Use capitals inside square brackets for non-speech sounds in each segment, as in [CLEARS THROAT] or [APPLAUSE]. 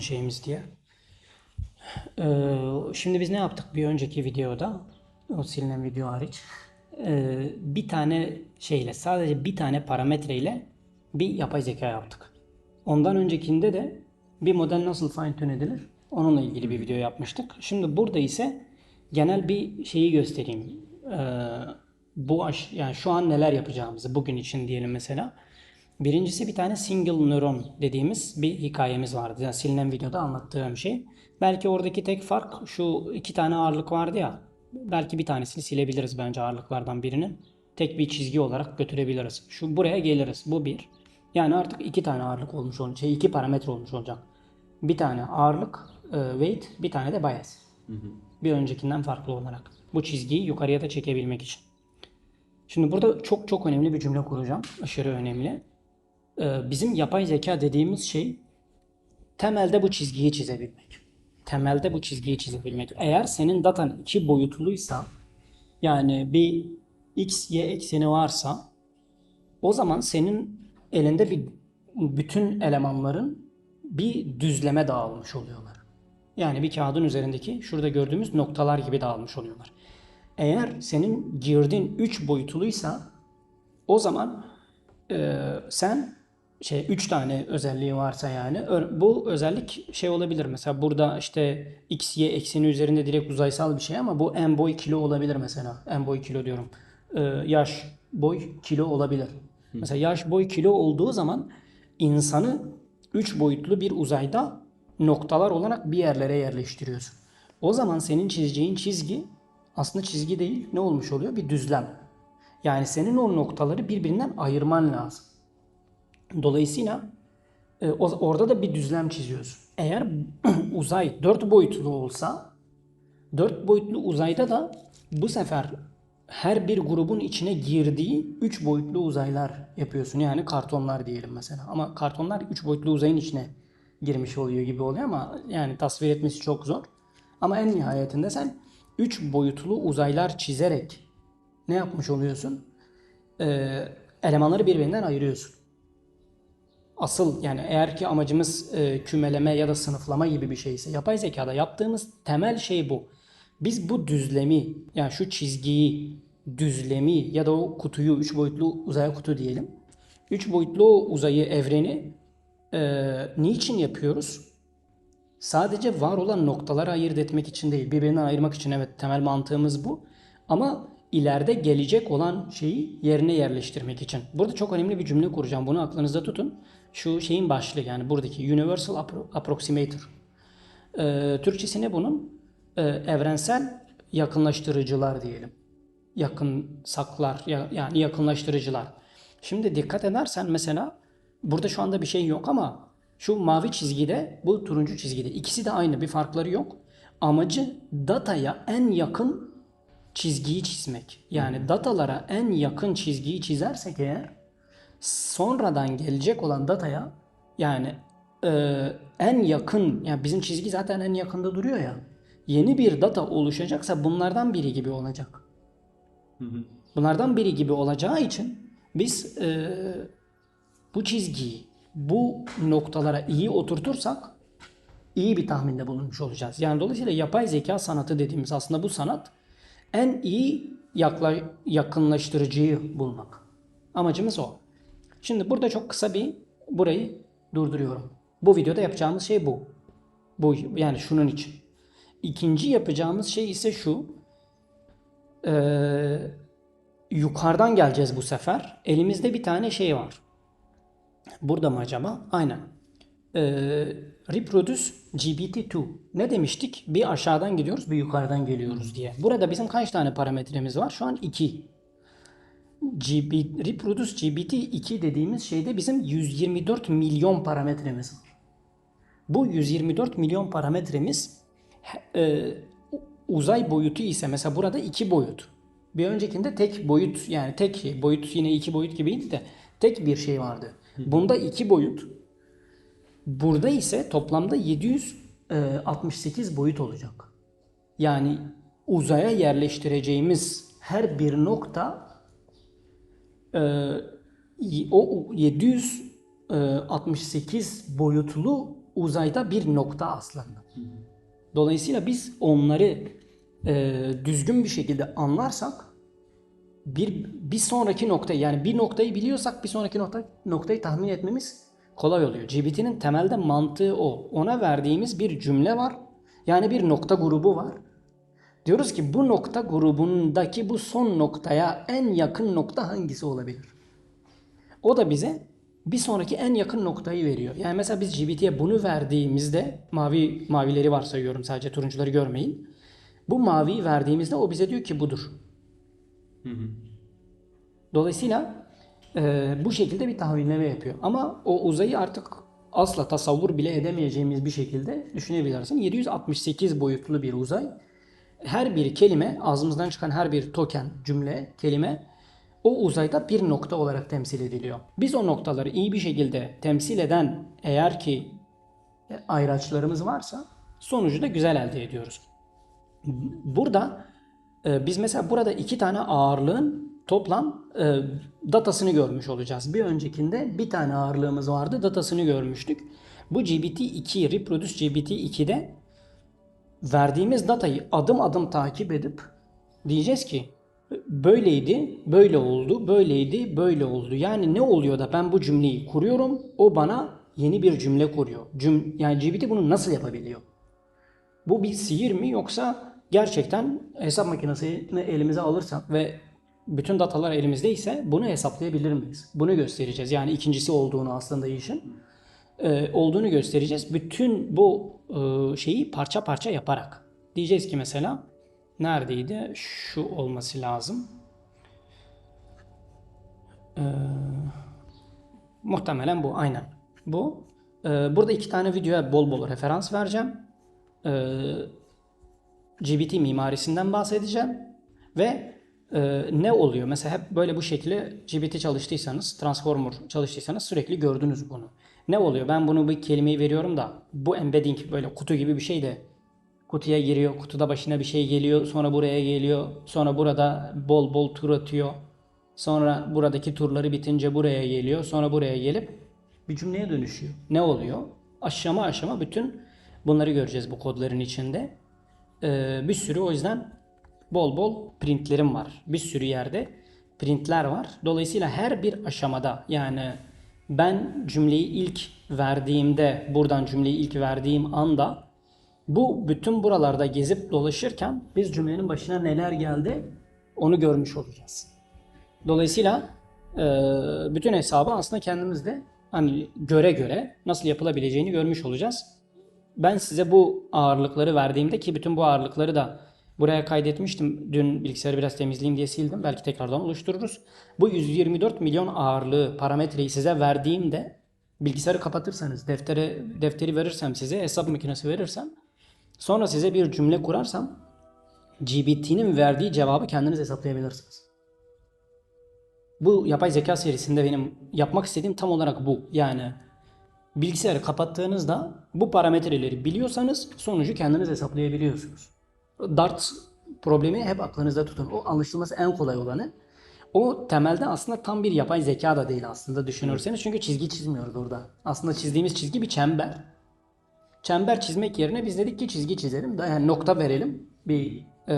şeyimiz diye. Ee, şimdi biz ne yaptık bir önceki videoda? O silinen video hariç. Ee, bir tane şeyle sadece bir tane parametreyle bir yapay zeka yaptık. Ondan öncekinde de bir model nasıl fine tune edilir? Onunla ilgili bir video yapmıştık. Şimdi burada ise genel bir şeyi göstereyim. Ee, bu aş yani şu an neler yapacağımızı bugün için diyelim mesela. Birincisi bir tane single nöron dediğimiz bir hikayemiz vardı. Yani silinen videoda anlattığım şey. Belki oradaki tek fark şu iki tane ağırlık vardı ya. Belki bir tanesini silebiliriz bence ağırlıklardan birinin. Tek bir çizgi olarak götürebiliriz. Şu buraya geliriz. Bu bir. Yani artık iki tane ağırlık olmuş olacak. Şey, iki parametre olmuş olacak. Bir tane ağırlık, e, weight, bir tane de bias. Bir öncekinden farklı olarak. Bu çizgiyi yukarıya da çekebilmek için. Şimdi burada çok çok önemli bir cümle kuracağım. Aşırı önemli. Ee, bizim yapay zeka dediğimiz şey temelde bu çizgiyi çizebilmek. Temelde bu çizgiyi çizebilmek. Eğer senin datan iki boyutluysa yani bir x, y ekseni varsa o zaman senin elinde bir bütün elemanların bir düzleme dağılmış oluyorlar. Yani bir kağıdın üzerindeki şurada gördüğümüz noktalar gibi dağılmış oluyorlar. Eğer senin girdin 3 boyutluysa o zaman e, sen şey 3 tane özelliği varsa yani bu özellik şey olabilir. Mesela burada işte x, y ekseni üzerinde direkt uzaysal bir şey ama bu en boy kilo olabilir mesela. En boy kilo diyorum. E, yaş, boy, kilo olabilir. Mesela yaş, boy, kilo olduğu zaman insanı 3 boyutlu bir uzayda noktalar olarak bir yerlere yerleştiriyorsun. O zaman senin çizeceğin çizgi aslında çizgi değil ne olmuş oluyor? Bir düzlem. Yani senin o noktaları birbirinden ayırman lazım. Dolayısıyla e, orada da bir düzlem çiziyorsun. Eğer [CLEARS THROAT] uzay dört boyutlu olsa dört boyutlu uzayda da bu sefer her bir grubun içine girdiği üç boyutlu uzaylar yapıyorsun. Yani kartonlar diyelim mesela. Ama kartonlar üç boyutlu uzayın içine girmiş oluyor gibi oluyor ama yani tasvir etmesi çok zor. Ama en nihayetinde sen üç boyutlu uzaylar çizerek ne yapmış oluyorsun? Ee, elemanları birbirinden ayırıyorsun. Asıl yani eğer ki amacımız e, kümeleme ya da sınıflama gibi bir şeyse yapay zekada yaptığımız temel şey bu. Biz bu düzlemi yani şu çizgiyi, düzlemi ya da o kutuyu, üç boyutlu uzay kutu diyelim. Üç boyutlu uzayı, evreni e, niçin yapıyoruz? Sadece var olan noktaları ayırt etmek için değil, birbirinden ayırmak için evet temel mantığımız bu. Ama ileride gelecek olan şeyi yerine yerleştirmek için. Burada çok önemli bir cümle kuracağım. Bunu aklınızda tutun. Şu şeyin başlığı yani buradaki Universal Appro- Approximator. Ee, Türkçesi ne bunun? Ee, evrensel yakınlaştırıcılar diyelim. Yakın saklar ya- yani yakınlaştırıcılar. Şimdi dikkat edersen mesela burada şu anda bir şey yok ama şu mavi çizgide bu turuncu çizgide ikisi de aynı bir farkları yok. Amacı dataya en yakın çizgiyi çizmek. Yani datalara en yakın çizgiyi çizersek eğer sonradan gelecek olan dataya yani e, en yakın yani bizim çizgi zaten en yakında duruyor ya. Yeni bir data oluşacaksa bunlardan biri gibi olacak. Bunlardan biri gibi olacağı için biz e, bu çizgiyi bu noktalara iyi oturtursak iyi bir tahminde bulunmuş olacağız. Yani dolayısıyla yapay zeka sanatı dediğimiz aslında bu sanat en iyi yakla, yakınlaştırıcıyı bulmak. Amacımız o. Şimdi burada çok kısa bir burayı durduruyorum. Bu videoda yapacağımız şey bu. Bu yani şunun için. İkinci yapacağımız şey ise şu. Ee, yukarıdan geleceğiz bu sefer. Elimizde bir tane şey var. Burada mı acaba? Aynen. Ee, reproduce GPT-2. Ne demiştik? Bir aşağıdan gidiyoruz, bir yukarıdan geliyoruz diye. Burada bizim kaç tane parametremiz var? Şu an 2. GB, reproduce GPT-2 dediğimiz şeyde bizim 124 milyon parametremiz var. Bu 124 milyon parametremiz e, uzay boyutu ise mesela burada iki boyut. Bir öncekinde tek boyut yani tek boyut yine iki boyut gibiydi de tek bir şey vardı. Bunda iki boyut. Burada ise toplamda 768 boyut olacak. Yani uzaya yerleştireceğimiz her bir nokta e, o 768 boyutlu uzayda bir nokta aslında. Dolayısıyla biz onları e, düzgün bir şekilde anlarsak bir bir sonraki noktayı yani bir noktayı biliyorsak bir sonraki nokta, noktayı tahmin etmemiz kolay oluyor. GBT'nin temelde mantığı o. Ona verdiğimiz bir cümle var. Yani bir nokta grubu var. Diyoruz ki bu nokta grubundaki bu son noktaya en yakın nokta hangisi olabilir? O da bize bir sonraki en yakın noktayı veriyor. Yani mesela biz GBT'ye bunu verdiğimizde mavi mavileri varsayıyorum sadece turuncuları görmeyin. Bu maviyi verdiğimizde o bize diyor ki budur. Dolayısıyla e, bu şekilde bir tahminleme yapıyor. Ama o uzayı artık asla tasavvur bile edemeyeceğimiz bir şekilde düşünebilirsin. 768 boyutlu bir uzay. Her bir kelime, ağzımızdan çıkan her bir token, cümle, kelime o uzayda bir nokta olarak temsil ediliyor. Biz o noktaları iyi bir şekilde temsil eden eğer ki ayraçlarımız varsa sonucu da güzel elde ediyoruz. Burada e, biz mesela burada iki tane ağırlığın toplam e, datasını görmüş olacağız. Bir öncekinde bir tane ağırlığımız vardı, datasını görmüştük. Bu GPT-2, Reproduce GPT-2'de verdiğimiz datayı adım adım takip edip diyeceğiz ki böyleydi, böyle oldu, böyleydi, böyle oldu. Yani ne oluyor da ben bu cümleyi kuruyorum, o bana yeni bir cümle kuruyor. Cüm yani GPT bunu nasıl yapabiliyor? Bu bir sihir mi yoksa gerçekten hesap makinesini elimize alırsak ve bütün datalar elimizdeyse bunu hesaplayabilir miyiz? Bunu göstereceğiz. Yani ikincisi olduğunu aslında işin e, olduğunu göstereceğiz. Bütün bu e, şeyi parça parça yaparak. Diyeceğiz ki mesela neredeydi? Şu olması lazım. E, muhtemelen bu aynen. Bu. E, burada iki tane videoya bol bol referans vereceğim. E, GBT mimarisinden bahsedeceğim. Ve e, ne oluyor? Mesela hep böyle bu şekilde GBT çalıştıysanız, Transformer çalıştıysanız sürekli gördünüz bunu. Ne oluyor? Ben bunu bir kelimeyi veriyorum da bu embedding böyle kutu gibi bir şey de kutuya giriyor. Kutuda başına bir şey geliyor. Sonra buraya geliyor. Sonra burada bol bol tur atıyor. Sonra buradaki turları bitince buraya geliyor. Sonra buraya gelip bir cümleye dönüşüyor. Ne oluyor? Aşama aşama bütün bunları göreceğiz bu kodların içinde. Ee, bir sürü o yüzden bol bol printlerim var. Bir sürü yerde printler var. Dolayısıyla her bir aşamada yani ben cümleyi ilk verdiğimde, buradan cümleyi ilk verdiğim anda bu bütün buralarda gezip dolaşırken biz cümlenin başına neler geldi onu görmüş olacağız. Dolayısıyla e, bütün hesabı aslında kendimizde hani göre göre nasıl yapılabileceğini görmüş olacağız. Ben size bu ağırlıkları verdiğimde ki bütün bu ağırlıkları da buraya kaydetmiştim. Dün bilgisayarı biraz temizleyeyim diye sildim. Belki tekrardan oluştururuz. Bu 124 milyon ağırlığı parametreyi size verdiğimde bilgisayarı kapatırsanız, deftere defteri verirsem size, hesap makinesi verirsem sonra size bir cümle kurarsam GBT'nin verdiği cevabı kendiniz hesaplayabilirsiniz. Bu yapay zeka serisinde benim yapmak istediğim tam olarak bu. Yani bilgisayarı kapattığınızda bu parametreleri biliyorsanız sonucu kendiniz hesaplayabiliyorsunuz. Dart problemi hep aklınızda tutun. O anlaşılması en kolay olanı. O temelde aslında tam bir yapay zeka da değil aslında düşünürseniz. Çünkü çizgi çizmiyoruz orada. Aslında çizdiğimiz çizgi bir çember. Çember çizmek yerine biz dedik ki çizgi çizelim. Yani nokta verelim. Bir e,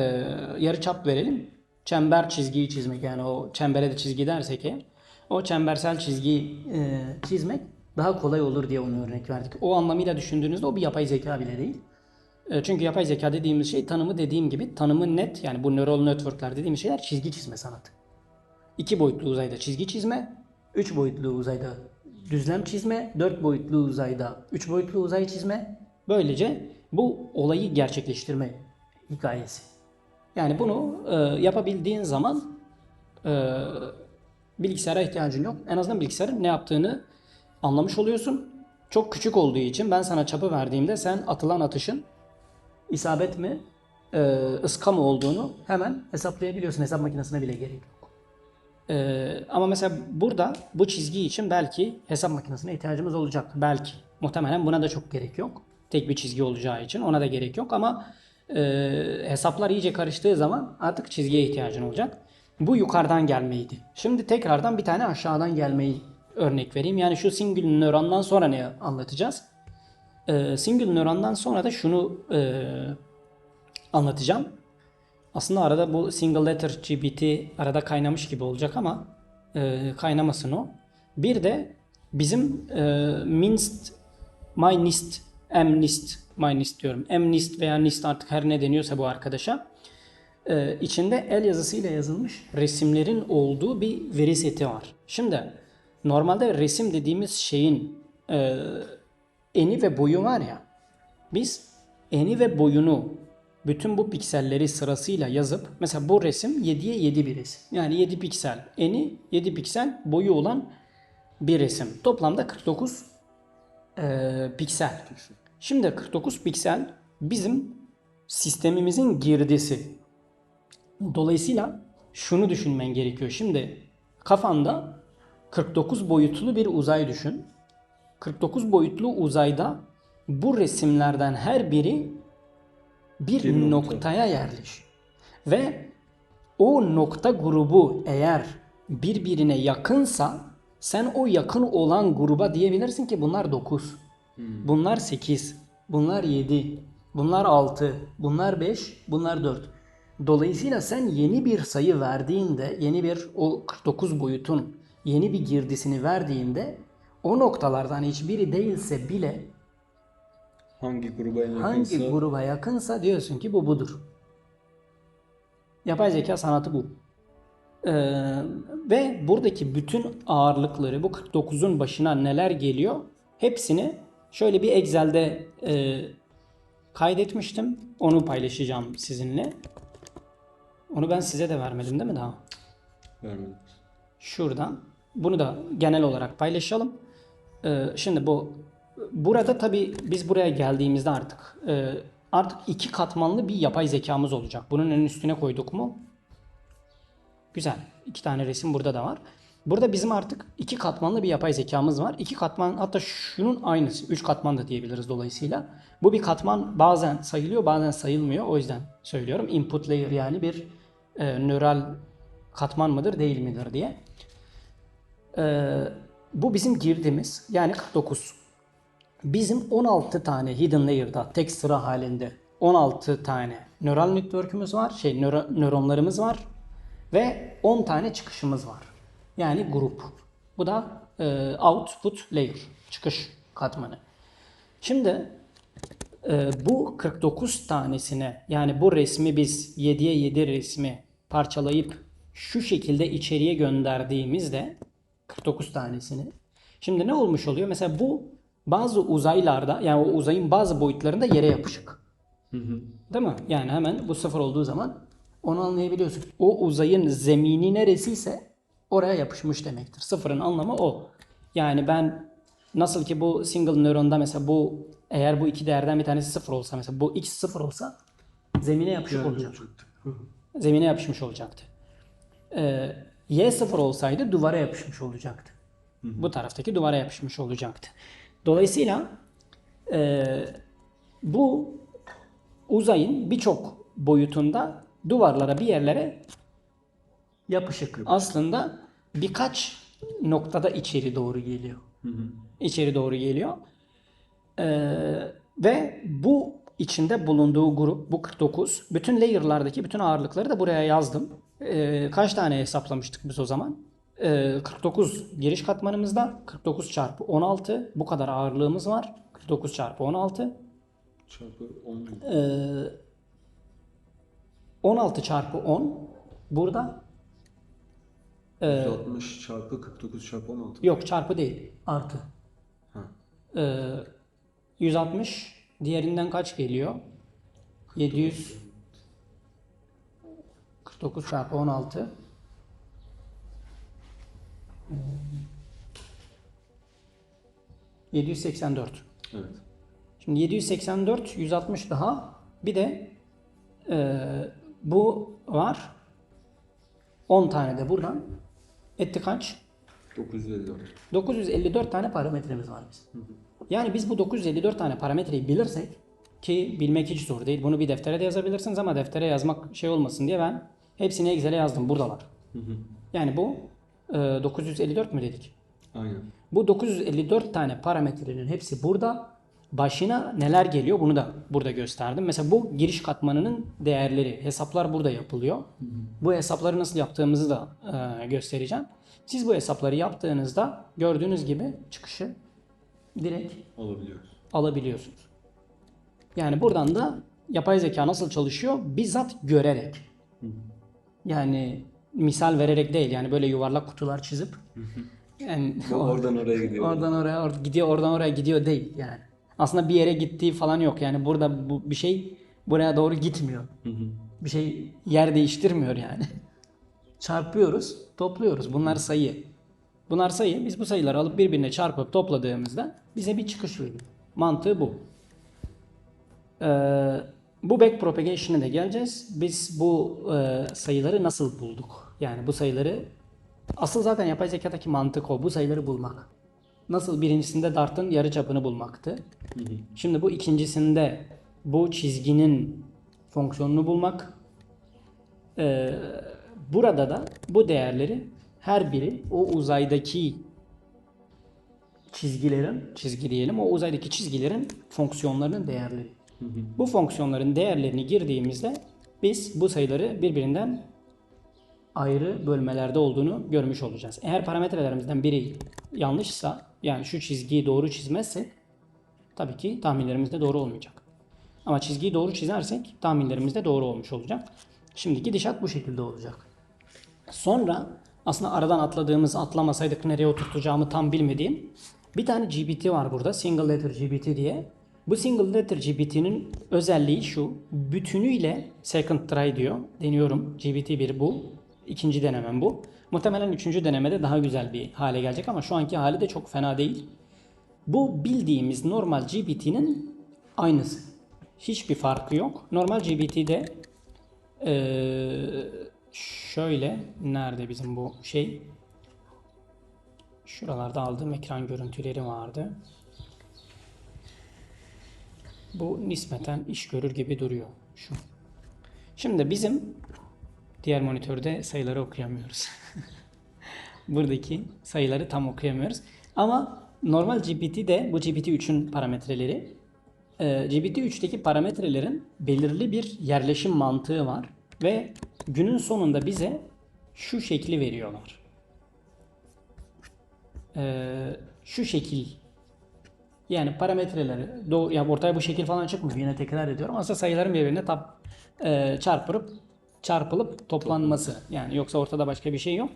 yarı çap verelim. Çember çizgiyi çizmek yani o çembere de çizgi dersek eğer. O çembersel çizgiyi e, çizmek daha kolay olur diye onu örnek verdik. O anlamıyla düşündüğünüzde o bir yapay zeka bile değil. E, Çünkü yapay zeka dediğimiz şey tanımı dediğim gibi tanımı net yani bu neural network'ler dediğimiz şeyler çizgi çizme sanatı. İki boyutlu uzayda çizgi çizme, üç boyutlu uzayda düzlem çizme, dört boyutlu uzayda üç boyutlu uzay çizme. Böylece bu olayı gerçekleştirme hikayesi. Yani bunu e, yapabildiğin zaman e, bilgisayara ihtiyacın yok. En azından bilgisayarın ne yaptığını anlamış oluyorsun. Çok küçük olduğu için ben sana çapı verdiğimde sen atılan atışın isabet mi, e, ıska mı olduğunu hemen hesaplayabiliyorsun. Hesap makinesine bile gerek yok. E, ama mesela burada bu çizgi için belki hesap makinesine ihtiyacımız olacak. Belki. Muhtemelen buna da çok gerek yok. Tek bir çizgi olacağı için ona da gerek yok ama e, hesaplar iyice karıştığı zaman artık çizgiye ihtiyacın olacak. Bu yukarıdan gelmeydi. Şimdi tekrardan bir tane aşağıdan gelmeyi örnek vereyim. Yani şu single nörondan sonra ne anlatacağız? Ee, single nörondan sonra da şunu e, anlatacağım. Aslında arada bu single letter GBT arada kaynamış gibi olacak ama e, kaynamasın o. Bir de bizim e, minst, mynist, mnist, mynist diyorum. mnist veya nist artık her ne deniyorsa bu arkadaşa. e, içinde el yazısıyla yazılmış resimlerin olduğu bir veri seti var. Şimdi normalde resim dediğimiz şeyin e, eni ve boyu var ya. Biz eni ve boyunu bütün bu pikselleri sırasıyla yazıp mesela bu resim 7'ye 7 bir resim. Yani 7 piksel eni 7 piksel boyu olan bir resim. Toplamda 49 eee, piksel. Şimdi 49 piksel bizim sistemimizin girdisi. Dolayısıyla şunu düşünmen gerekiyor. Şimdi kafanda 49 boyutlu bir uzay düşün. 49 boyutlu uzayda bu resimlerden her biri bir, Bir nokta. noktaya yerleş. Ve o nokta grubu eğer birbirine yakınsa sen o yakın olan gruba diyebilirsin ki bunlar 9. Bunlar 8. Bunlar 7. Bunlar 6. Bunlar 5. Bunlar 4. Dolayısıyla sen yeni bir sayı verdiğinde, yeni bir o 49 boyutun yeni bir girdisini verdiğinde o noktalardan hiçbiri değilse bile Hangi gruba en hangi yakınsa gruba yakınsa diyorsun ki bu budur. Yapay zeka sanatı bu. Ee, ve buradaki bütün ağırlıkları bu 49'un başına neler geliyor hepsini şöyle bir Excel'de e, kaydetmiştim. Onu paylaşacağım sizinle. Onu ben size de vermedim değil mi daha? vermedim. Şuradan. Bunu da genel olarak paylaşalım. Ee, şimdi bu burada tabii biz buraya geldiğimizde artık e, artık iki katmanlı bir yapay zekamız olacak. Bunun en üstüne koyduk mu? Güzel. İki tane resim burada da var. Burada bizim artık iki katmanlı bir yapay zekamız var. İki katman hatta şunun aynısı. Üç katman da diyebiliriz dolayısıyla. Bu bir katman bazen sayılıyor bazen sayılmıyor. O yüzden söylüyorum. Input layer yani bir e, nöral katman mıdır değil midir diye. Ee, bu bizim girdimiz yani 49. Bizim 16 tane hidden layer'da tek sıra halinde 16 tane nöral network'ümüz var. Şey nöro- nöronlarımız var ve 10 tane çıkışımız var. Yani grup. Bu da e, output layer, çıkış katmanı. Şimdi e, bu 49 tanesine yani bu resmi biz 7'ye 7 resmi parçalayıp şu şekilde içeriye gönderdiğimizde 49 tanesini. Şimdi ne olmuş oluyor? Mesela bu bazı uzaylarda yani o uzayın bazı boyutlarında yere yapışık. Değil mi? Yani hemen bu sıfır olduğu zaman onu anlayabiliyorsun. O uzayın zemini neresiyse oraya yapışmış demektir. Sıfırın anlamı o. Yani ben nasıl ki bu single nöronda mesela bu eğer bu iki değerden bir tanesi sıfır olsa mesela bu x sıfır olsa zemine yapışık olacak. Zemine yapışmış olacaktı. Ee, y sıfır olsaydı duvara yapışmış olacaktı. Bu taraftaki duvara yapışmış olacaktı. Dolayısıyla e, bu uzayın birçok boyutunda duvarlara bir yerlere yapışık. Aslında birkaç noktada içeri doğru geliyor. İçeri doğru geliyor. Ee, ve bu içinde bulunduğu grup bu 49. Bütün layer'lardaki bütün ağırlıkları da buraya yazdım. Ee, kaç tane hesaplamıştık biz o zaman? Ee, 49 giriş katmanımızda 49 çarpı 16 bu kadar ağırlığımız var. 49 çarpı 16. Çarpı 10. Ee, 16 çarpı 10 burada 160 çarpı 49 çarpı 16. yok çarpı değil artı. Ha. Ee, 160 diğerinden kaç geliyor? 700 49 çarpı 16 Hmm. 784. Evet. Şimdi 784, 160 daha. Bir de e, bu var. 10 tane de buradan. Etti kaç? 954. 954 tane parametremiz var bizim. Yani biz bu 954 tane parametreyi bilirsek ki bilmek hiç zor değil. Bunu bir deftere de yazabilirsiniz ama deftere yazmak şey olmasın diye ben hepsini Excel'e yazdım. Buradalar. Yani bu e, 954 mü dedik? Aynen. Bu 954 tane parametrenin hepsi burada. başına neler geliyor bunu da burada gösterdim. Mesela bu giriş katmanının değerleri, hesaplar burada yapılıyor. Bu hesapları nasıl yaptığımızı da e, göstereceğim. Siz bu hesapları yaptığınızda gördüğünüz gibi çıkışı direkt Alabiliyoruz. alabiliyorsunuz. Yani buradan da yapay zeka nasıl çalışıyor? Bizzat görerek. Yani misal vererek değil yani böyle yuvarlak kutular çizip yani Oradan oraya gidiyor. oradan oraya or- gidiyor oradan oraya gidiyor değil yani. Aslında bir yere gittiği falan yok. Yani burada bu bir şey buraya doğru gitmiyor. Bir şey yer değiştirmiyor yani. [LAUGHS] Çarpıyoruz, topluyoruz. Bunlar sayı. Bunlar sayı. Biz bu sayıları alıp birbirine çarpıp topladığımızda bize bir çıkış veriyor. Mantığı bu. Ee, bu backpropagation'a da geleceğiz. Biz bu e, sayıları nasıl bulduk? Yani bu sayıları asıl zaten yapay zekadaki mantık o. Bu sayıları bulmak. Nasıl birincisinde Dart'ın yarıçapını bulmaktı. Şimdi bu ikincisinde bu çizginin fonksiyonunu bulmak. Ee, burada da bu değerleri her biri o uzaydaki çizgilerin, çizgi diyelim, o uzaydaki çizgilerin fonksiyonlarının değerleri. Bu fonksiyonların değerlerini girdiğimizde biz bu sayıları birbirinden ayrı bölmelerde olduğunu görmüş olacağız. Eğer parametrelerimizden biri yanlışsa, yani şu çizgiyi doğru çizmezsek tabii ki tahminlerimiz de doğru olmayacak. Ama çizgiyi doğru çizersek tahminlerimiz de doğru olmuş olacak. Şimdi gidişat bu şekilde olacak. Sonra aslında aradan atladığımız atlamasaydık nereye oturtacağımı tam bilmediğim bir tane GPT var burada. Single letter GPT diye. Bu single letter GPT'nin özelliği şu. Bütünüyle second try diyor. Deniyorum. GPT-1 bu. İkinci denemem bu. Muhtemelen üçüncü denemede daha güzel bir hale gelecek ama şu anki hali de çok fena değil. Bu bildiğimiz normal GPT'nin aynısı. Hiçbir farkı yok. Normal GPT'de eee şöyle nerede bizim bu şey? Şuralarda aldığım ekran görüntüleri vardı. Bu nispeten iş görür gibi duruyor. Şu. Şimdi bizim diğer monitörde sayıları okuyamıyoruz. [LAUGHS] Buradaki sayıları tam okuyamıyoruz. Ama normal GPT'de bu GPT-3'ün parametreleri e, GPT-3'teki parametrelerin belirli bir yerleşim mantığı var ve günün sonunda bize şu şekli veriyorlar. E, şu şekil yani parametreleri doğu, ya ortaya bu şekil falan çıkmıyor. Yine tekrar ediyorum. Aslında sayıların birbirine tap, e, çarpılıp çarpılıp toplanması. Yani yoksa ortada başka bir şey yok.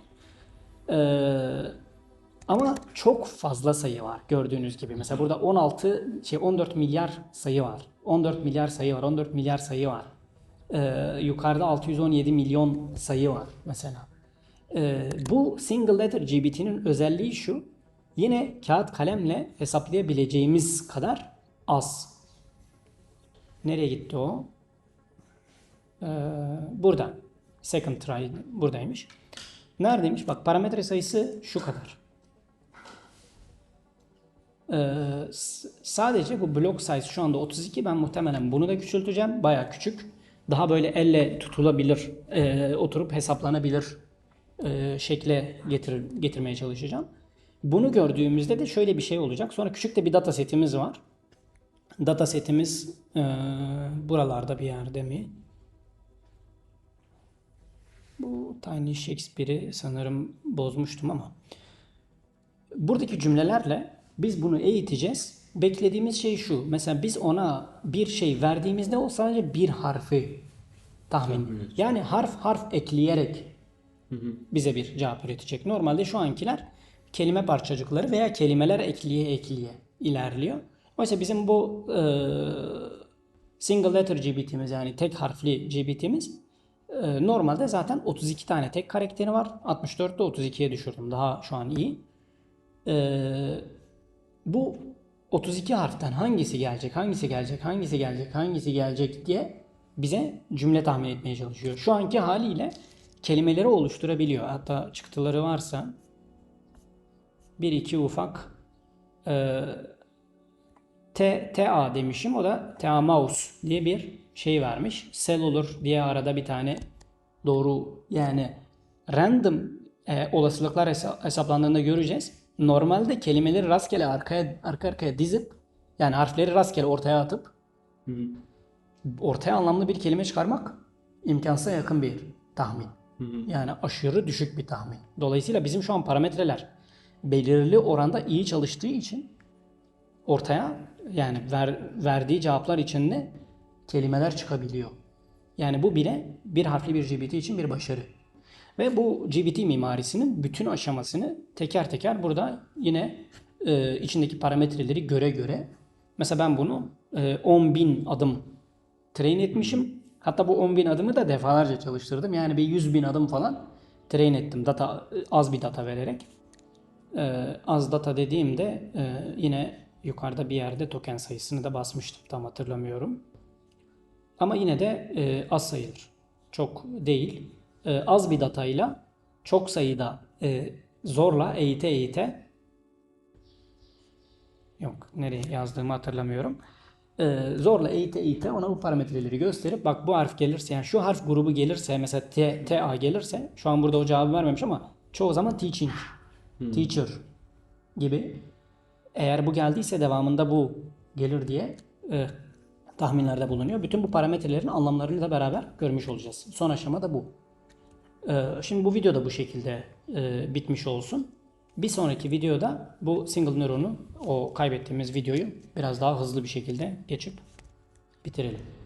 E, ama çok fazla sayı var gördüğünüz gibi. Mesela burada 16 şey 14 milyar sayı var. 14 milyar sayı var. 14 milyar sayı var. Ee, yukarıda 617 milyon sayı var mesela. Ee, bu single letter GBT'nin özelliği şu. Yine kağıt kalemle hesaplayabileceğimiz kadar az. Nereye gitti o? Ee, burada. Second try buradaymış. Neredeymiş? Bak parametre sayısı şu kadar. Ee, sadece bu block size şu anda 32. Ben muhtemelen bunu da küçülteceğim. Baya küçük. Daha böyle elle tutulabilir, e, oturup hesaplanabilir e, şekle getir, getirmeye çalışacağım. Bunu gördüğümüzde de şöyle bir şey olacak. Sonra küçük de bir data setimiz var. Data setimiz e, buralarda bir yerde mi? Bu Tiny Shakespeare'i sanırım bozmuştum ama. Buradaki cümlelerle biz bunu eğiteceğiz. Beklediğimiz şey şu. Mesela biz ona bir şey verdiğimizde o sadece bir harfi tahmin. Yani harf harf ekleyerek bize bir cevap üretecek. Normalde şu ankiler kelime parçacıkları veya kelimeler ekleye ekleye ilerliyor. Oysa bizim bu e, single letter GBT'miz yani tek harfli GBT'miz e, normalde zaten 32 tane tek karakteri var. 64'te 32'ye düşürdüm. Daha şu an iyi. Ee, bu 32 harften hangisi gelecek, hangisi gelecek, hangisi gelecek, hangisi gelecek diye bize cümle tahmin etmeye çalışıyor. Şu anki haliyle kelimeleri oluşturabiliyor. Hatta çıktıları varsa bir iki ufak e, T, TA demişim. O da TA mouse diye bir şey vermiş. Cell olur diye arada bir tane doğru yani random e, olasılıklar hesa- hesaplandığında göreceğiz. Normalde kelimeleri rastgele arkaya arka arkaya dizip Yani harfleri rastgele ortaya atıp Hı ortaya anlamlı bir kelime çıkarmak imkansıza yakın bir tahmin. Hı. Yani aşırı düşük bir tahmin. Dolayısıyla bizim şu an parametreler belirli oranda iyi çalıştığı için ortaya yani ver, verdiği cevaplar içinde kelimeler çıkabiliyor. Yani bu bile bir harfli bir GBT için bir başarı. Ve bu GBT mimarisinin bütün aşamasını teker teker burada yine e, içindeki parametreleri göre göre mesela ben bunu e, 10.000 adım train etmişim. Hatta bu 10.000 adımı da defalarca çalıştırdım. Yani bir 100.000 adım falan train ettim. Data az bir data vererek. Ee, az data dediğimde e, yine yukarıda bir yerde token sayısını da basmıştım. Tam hatırlamıyorum. Ama yine de e, az sayılır. Çok değil. E, az bir datayla çok sayıda e, zorla eğite eğite yok nereye yazdığımı hatırlamıyorum. E, zorla eğite eğite ona bu parametreleri gösterip bak bu harf gelirse yani şu harf grubu gelirse mesela T, TA gelirse şu an burada o cevabı vermemiş ama çoğu zaman teaching, teacher gibi eğer bu geldiyse devamında bu gelir diye e, tahminlerde bulunuyor. Bütün bu parametrelerin anlamlarını da beraber görmüş olacağız. Son aşama da bu. E, şimdi bu video da bu şekilde e, bitmiş olsun. Bir sonraki videoda bu single nöronu, o kaybettiğimiz videoyu biraz daha hızlı bir şekilde geçip bitirelim.